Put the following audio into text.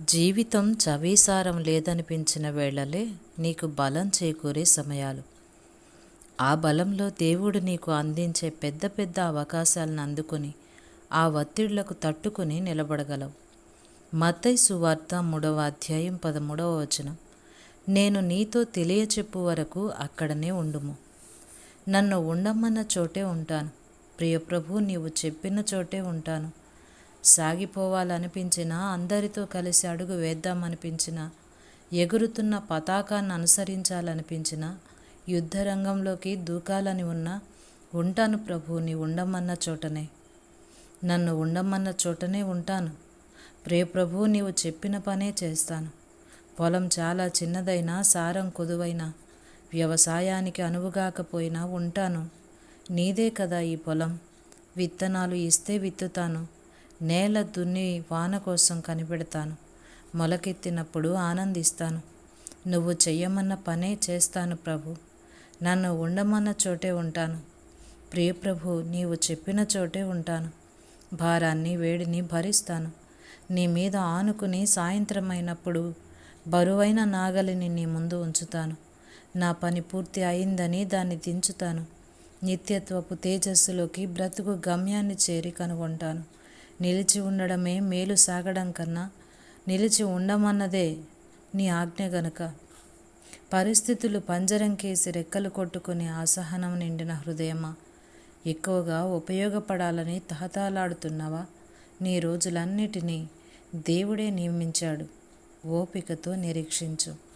జీవితం చవీసారం లేదనిపించిన వేళలే నీకు బలం చేకూరే సమయాలు. ఆ బలంలో దేవుడు నీకు అందించే పెద్ద పెద్ద అవకాశాలను అందుకుని ఆ ఒత్తిళ్ళకు తట్టుకుని నిలబడగలవు. మతై సువార్త మూడవ అధ్యాయం పదమూడవ వచనం. నేను నీతో తెలియచెప్పు వరకు అక్కడనే ఉండుము. నన్ను ఉండమన్న చోటే ఉంటాను. ప్రియప్రభు నీవు చెప్పిన చోటే ఉంటాను. సాగిపోవాలనిపించినా అందరితో కలిసి అడుగు వేద్దామనిపించినా ఎగురుతున్న పతాకాన్ని అనుసరించాలనిపించినా యుద్ధరంగంలోకి దూకాలని ఉన్నా ఉంటాను ప్రభు నీ ఉండమన్న చోటనే. నన్ను ఉండమన్న చోటనే ఉంటాను. ప్రే ప్రభు నీవు చెప్పిన పనే చేస్తాను. పొలం చాలా చిన్నదైనా సారం కొదువైనా వ్యవసాయానికి అనువుగాకపోయినా ఉంటాను. నీదే కదా ఈ పొలం. విత్తనాలు ఇస్తే విత్తుతాను. నేల దున్ని వాన కోసం కనిపెడతాను. మొలకెత్తినప్పుడు ఆనందిస్తాను. నువ్వు చెయ్యమన్న పనే చేస్తాను ప్రభు. నన్ను ఉండమన్న చోటే ఉంటాను. ప్రియప్రభు నీవు చెప్పిన చోటే ఉంటాను. భారాన్ని వేడిని భరిస్తాను. నీ మీద ఆనుకుని సాయంత్రమైనప్పుడు బరువైన నాగలిని నీ ముందు ఉంచుతాను. నా పని పూర్తి అయిందని దాన్ని దించుతాను. నిత్యత్వపు తేజస్సులోకి బ్రతుకు గమ్యాన్ని చేరి కనుగొంటాను. నిలిచి ఉండడమే మేలు సాగడం కన్నా నిలిచి ఉండమన్నదే నీ ఆజ్ఞ గనుక. పరిస్థితులు పంజరం కేసి రెక్కలు కొట్టుకుని అసహనం నిండిన హృదయమా? ఎక్కువగా ఉపయోగపడాలని తహతాలాడుతున్నావా నీ రోజులన్నిటినీ దేవుడే నియమించాడు. ఓపికతో నిరీక్షించు.